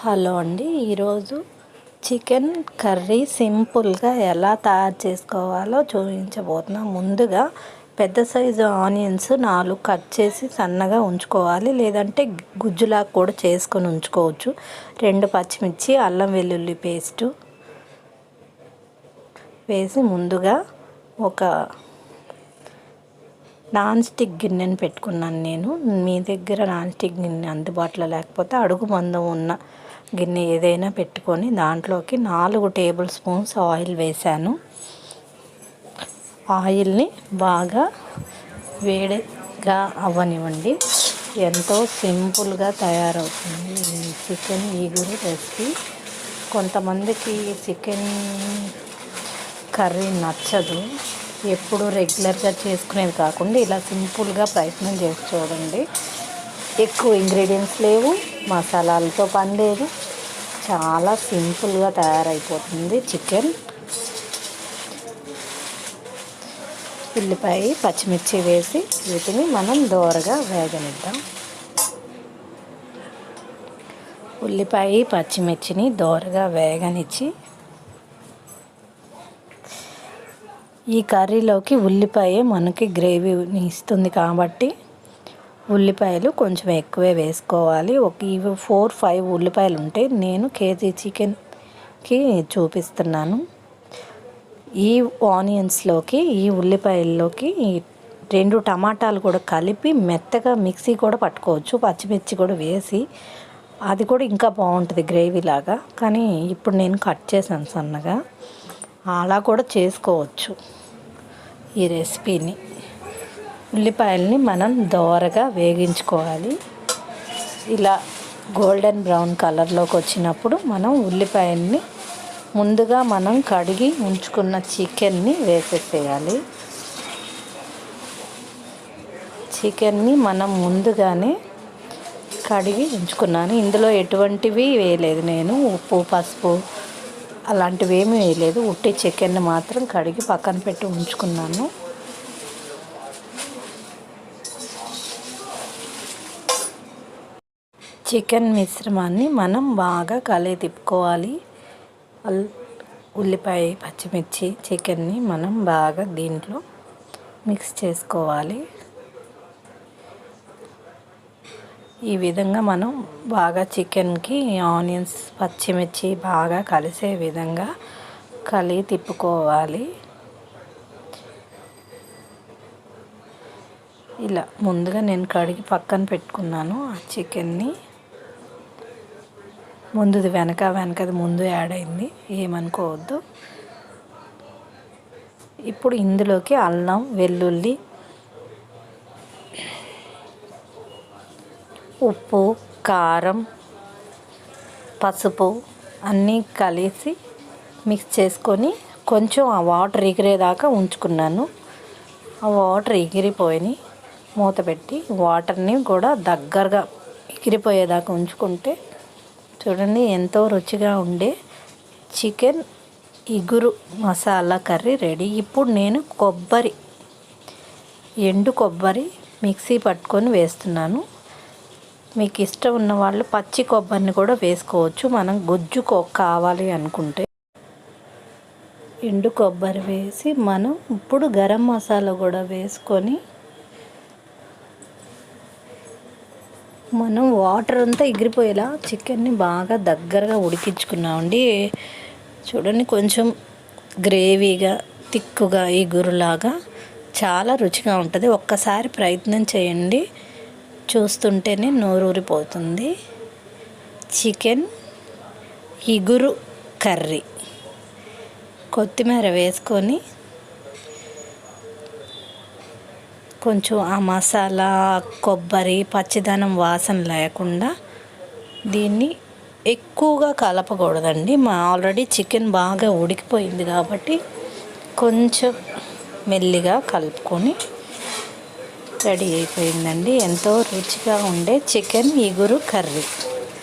Hello అండి ఈరోజు chicken curry సింపుల్గా ఎలా తయారు చేసుకోవాలో చూపించబోతున్నా. ముందుగా పెద్ద సైజు ఆనియన్స్ నాలుగు కట్ చేసి సన్నగా ఉంచుకోవాలి. లేదంటే గుజ్జులా కూడా చేసుకొని ఉంచుకోవచ్చు. రెండు పచ్చిమిర్చి అల్లం వెల్లుల్లి పేస్టు వేసి ముందుగా ఒక నాన్ స్టిక్ గిన్నెని పెట్టుకున్నాను నేను. మీ దగ్గర నాన్ స్టిక్ గిన్నె అందుబాటులో లేకపోతే అడుగు మందం ఉన్న గిన్నె ఏదైనా పెట్టుకొని దాంట్లోకి నాలుగు టేబుల్ స్పూన్స్ ఆయిల్ వేశాను. ఆయిల్ని బాగా వేడిగా అవ్వనివ్వండి. ఎంతో సింపుల్గా తయారవుతుంది ఈ చికెన్ ఈగురు రెసిపీ. కొంతమందికి చికెన్ కర్రీ నచ్చదు. ఎప్పుడు రెగ్యులర్గా చేసుకునేది కాకుండా ఇలా సింపుల్గా ప్రయత్నం చేసి చూడండి. ఎక్కువ ఇంగ్రీడియంట్స్ లేవు మసాలాలతో పని లేదు. చాలా సింపుల్గా తయారైపోతుంది చికెన్. ఉల్లిపాయ పచ్చిమిర్చి వేసి వీటిని మనం దోరగా వేగనిద్దాం. ఉల్లిపాయ పచ్చిమిర్చిని దోరగా వేగనిచ్చి ఈ కర్రీలోకి ఉల్లిపాయ మనకి గ్రేవీని ఇస్తుంది కాబట్టి ఉల్లిపాయలు కొంచెం ఎక్కువే వేసుకోవాలి. ఒక ఇవి ఫోర్ ఫైవ్ ఉల్లిపాయలు ఉంటే నేను కేజీ చికెన్కి చూపిస్తున్నాను. ఈ ఆనియన్స్లోకి ఈ ఉల్లిపాయల్లోకి రెండు టమాటాలు కూడా కలిపి మెత్తగా మిక్సీ కూడా పట్టుకోవచ్చు. పచ్చిమిర్చి కూడా వేసి అది కూడా ఇంకా బాగుంటుంది గ్రేవీ లాగా. కానీ ఇప్పుడు నేను కట్ చేశాను సన్నగా. అలా కూడా చేసుకోవచ్చు ఈ రెసిపీని. ఉల్లిపాయల్ని మనం దోరగా వేగించుకోవాలి. ఇలా గోల్డెన్ బ్రౌన్ కలర్లోకి వచ్చినప్పుడు మనం ఉల్లిపాయల్ని ముందుగా మనం కడిగి ఉంచుకున్న చికెన్ని వేసేసేయాలి. చికెన్ని మనం ముందుగానే కడిగి ఉంచుకున్నాను. ఇందులో ఎటువంటివి వేయలేదు నేను. ఉప్పు పసుపు అలాంటివి ఏమీ వేయలేదు. ఉట్టి చికెన్ని మాత్రం కడిగి పక్కన పెట్టి ఉంచుకున్నాను. చికెన్ మిశ్రమాన్ని మనం బాగా కలే తిప్పుకోవాలి. ఉల్లిపాయ పచ్చిమిర్చి చికెన్ని మనం బాగా దీంట్లో మిక్స్ చేసుకోవాలి. ఈ విధంగా మనం బాగా చికెన్కి ఆనియన్స్ పచ్చిమిర్చి బాగా కలిసే విధంగా కలిగి తిప్పుకోవాలి. ఇలా ముందుగా నేను కడిగి పక్కన పెట్టుకున్నాను ఆ చికెన్ని. ముందుది వెనక వెనకది ముందు యాడ్ అయింది. ఏమనుకోవద్దు. ఇప్పుడు ఇందులోకి అల్లం వెల్లుల్లి ఉప్పు కారం పసుపు అన్నీ కలిసి మిక్స్ చేసుకొని కొంచెం ఆ వాటర్ ఎగిరేదాకా ఉంచుకున్నాను. ఆ వాటర్ ఎగిరిపోయి మూత పెట్టి వాటర్ని కూడా దగ్గరగా ఎగిరిపోయేదాకా ఉంచుకుంటే చూడండి ఎంతో రుచిగా ఉండే చికెన్ ఇగురు మసాలా కర్రీ రెడీ. ఇప్పుడు నేను కొబ్బరి ఎండు కొబ్బరి మిక్సీ పట్టుకొని వేస్తున్నాను. మీకు ఇష్టం ఉన్న వాళ్ళు పచ్చి కొబ్బరిని కూడా వేసుకోవచ్చు. మనం గుజ్జు కావాలి అనుకుంటే. ఎండు కొబ్బరి వేసి మనం ఇప్పుడు గరం మసాలా కూడా వేసుకొని మనం వాటర్ అంతా ఎగిరిపోయేలా చికెన్ని బాగా దగ్గరగా ఉడికించుకున్నామండి. చూడండి కొంచెం గ్రేవీగా తిక్కుగా ఎగురులాగా చాలా రుచిగా ఉంటుంది. ఒక్కసారి ప్రయత్నం చేయండి. చూస్తుంటేనే నోరూరిపోతుంది. చికెన్ ఇగురు కర్రీ. కొత్తిమీర వేసుకొని కొంచెం ఆ మసాలా కొబ్బరి పచ్చిదనం వాసన లేకుండా దీన్ని ఎక్కువగా కలపకూడదండి. మా ఆల్రెడీ చికెన్ బాగా ఉడికిపోయింది కాబట్టి కొంచెం మెల్లిగా కలుపుకొని రెడీ అయిపోయిందండి. ఎంతో రుచిగా ఉండే చికెన్ ఇగురు కర్రీ.